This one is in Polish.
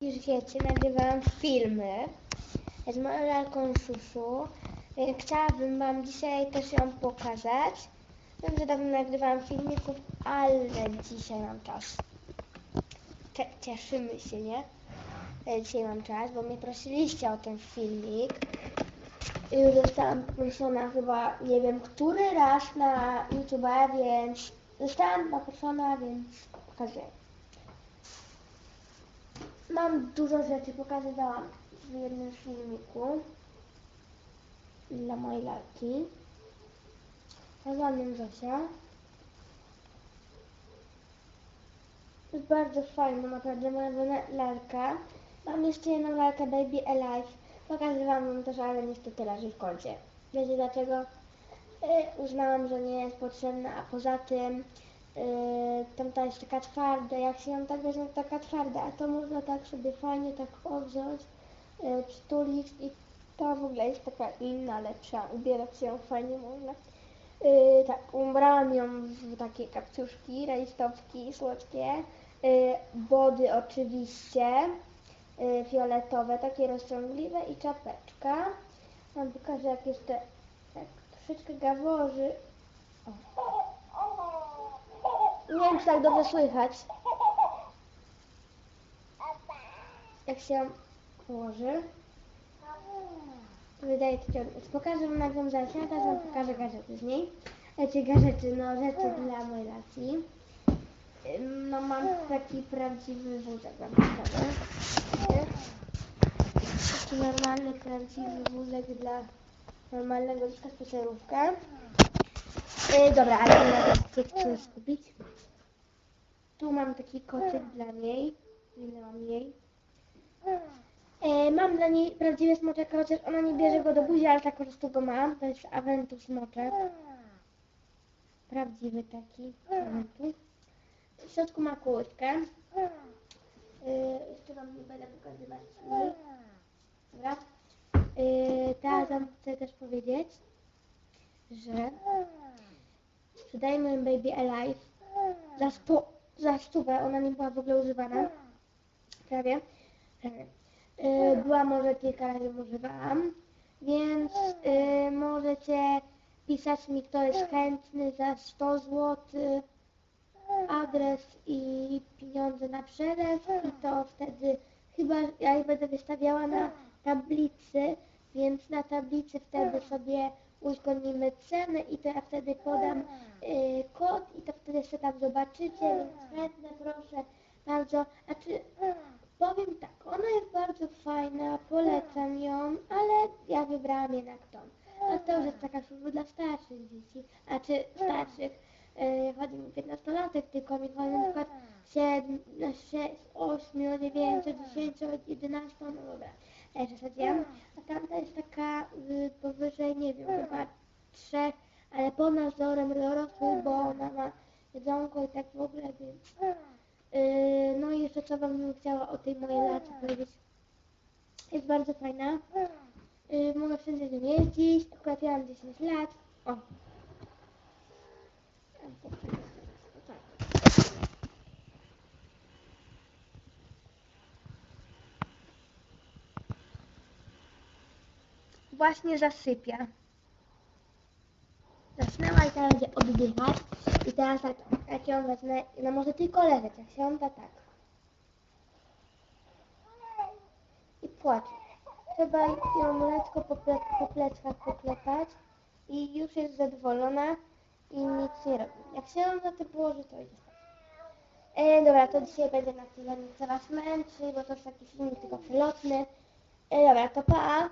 Już wiecie, nagrywałam filmy z moją lalką Susu, chciałabym Wam dzisiaj też ją pokazać. Wiem, że dawno nagrywałam filmików, ale dzisiaj mam czas. Cie- Cieszymy się, nie? że Dzisiaj mam czas, bo mnie prosiliście o ten filmik. Już zostałam poproszona chyba, nie wiem, który raz na YouTube, więc zostałam poproszona, więc pokazuję. Mam dużo rzeczy, pokazywałam w jednym filmiku dla mojej lalki. Nazwanym Zosia. Jest bardzo fajna, naprawdę moja lalka. Mam jeszcze jedną lalkę Baby Alive. Pokazywałam wam też, ale niestety leży w kącie. Wiecie dlaczego? E, uznałam, że nie jest potrzebna, a poza tym Yy, tamta jest taka twarda, jak się ją tak weźmie, to taka twarda, a to można tak sobie fajnie tak powziąć, yy, przytulić i ta w ogóle jest taka inna, lepsza, ubierać się ją fajnie można. Yy, tak, ubrałam ją w takie kapciuszki, rajstopki słodkie, yy, body oczywiście, yy, fioletowe, takie rozciągliwe i czapeczka. Wam pokażę jak jeszcze, jak troszeczkę gaworzy. Nie wiem, czy tak dobrze słychać. Jak się położy. To wydaje się ciągnąć. Pokażę wam nagrą zaś, a teraz wam pokażę gadżety z niej. Znaczy gadżety, no rzeczy dla mojej racji. No mam taki prawdziwy wózek wam pokażę. Taki normalny, prawdziwy wózek dla normalnego dziecka spacerówka. Yy, dobra, ale się chcę skupić. Tu mam taki kocyk dla niej. Mam jej? E, mam dla niej prawdziwy smoczek, chociaż ona nie bierze go do buzi, ale tak po prostu go mam. To jest Aventus smoczek. Prawdziwy taki Aventus. W środku ma kłódkę. E, jeszcze wam nie będę pokazywać. Dobra. E, teraz wam chcę też powiedzieć, że sprzedajmy Baby Alive za, sto, za stówę, ona nie była w ogóle używana. Prawie. Prawie. Yy, była może kilka razy używałam, więc yy, możecie pisać mi, kto jest chętny za 100 zł, adres i pieniądze na przelew i to wtedy chyba ja je będę wystawiała na tablicy, więc na tablicy wtedy sobie uzgodnimy cenę i to ja wtedy podam y, kod i to wtedy sobie tam zobaczycie, więc chętne proszę bardzo. Znaczy, powiem tak, ona jest bardzo fajna, polecam ją, ale ja wybrałam jednak tą. A to już jest taka służba dla starszych dzieci, znaczy starszych, y, chodzi mi 15-latek, tylko mi chodzi na przykład 7, 6, 8, 9, 10, 11, no dobra, ja przesadziłam. A tamta jest taka y, powyżej, nie wiem, chyba trzech, ale pod nadzorem dorosłych, bo ona ma jedzonko i tak w ogóle, więc... Yy, no i jeszcze co wam bym chciała o tej mojej lalce powiedzieć. Jest bardzo fajna. Yy, mogę wszędzie z nią jeździć. Akurat ja mam 10 lat. O. Tak. Właśnie zasypia. Zasnęła i teraz będzie oddychać. I teraz tak, jak ją wezmę, no może tylko leżeć, jak się on da tak. I płacze. Trzeba ją lekko po, ple, po poklepać i już jest zadowolona i nic nie robi. Jak się on na to położy, to idzie. E, dobra, to dzisiaj będzie na tyle, nie chcę was męczyć, bo to jest taki filmik tylko przelotny. E, dobra, to pa!